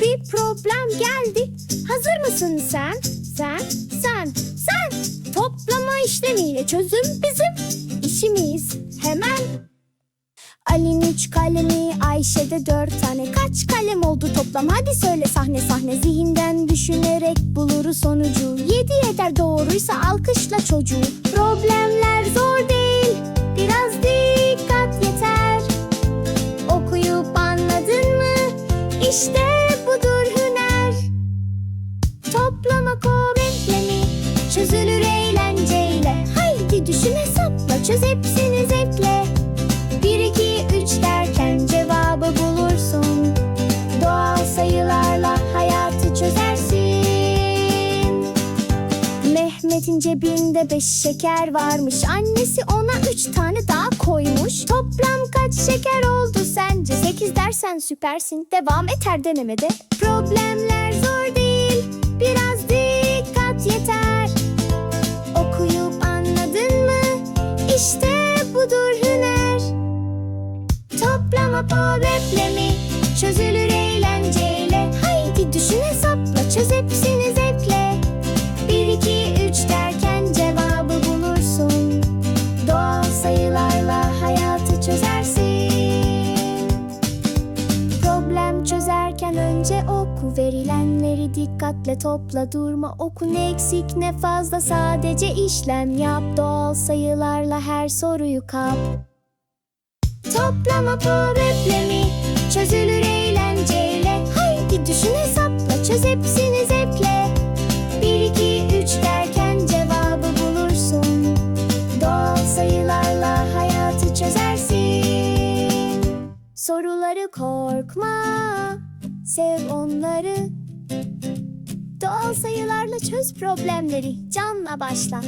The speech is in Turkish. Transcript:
bir problem geldi. Hazır mısın sen? Sen, sen, sen. Toplama işlemiyle çözüm bizim işimiz. Hemen Ali'nin üç kalemi, Ayşe'de dört tane Kaç kalem oldu toplam hadi söyle sahne sahne Zihinden düşünerek buluruz sonucu Yedi eder doğruysa alkışla çocuğu Problemler zor değil Biraz dikkat yeter Okuyup anladın mı? İşte Toplama problemi Çözülür eğlenceyle Haydi düşün hesapla Çöz hepsini zevkle bir, iki, üç derken cevabı bulursun. Doğal sayılarla hayatı çözersin. Mehmet'in cebinde beş şeker varmış. Annesi ona üç tane daha koymuş. Toplam kaç şeker oldu sence? Sekiz dersen süpersin. Devam et her denemede. Problemler Toplama problemi çözülür eğlenceyle. Haydi düşün hesapla çöz hepsini zevkle. Bir iki üç derken cevabı bulursun. Doğal sayılarla hayatı çözersin. Problem çözerken önce oku verilenleri dikkatle topla durma oku ne eksik ne fazla sadece işlem yap doğal sayılarla her soruyu kap. Toplama problemi çözülür eğlenceyle. Haydi düşün hesapla çöz hepsini zevkle. Bir iki üç derken cevabı bulursun. Doğal sayılarla hayatı çözersin. Soruları korkma, sev onları. Doğal sayılarla çöz problemleri, canla başla.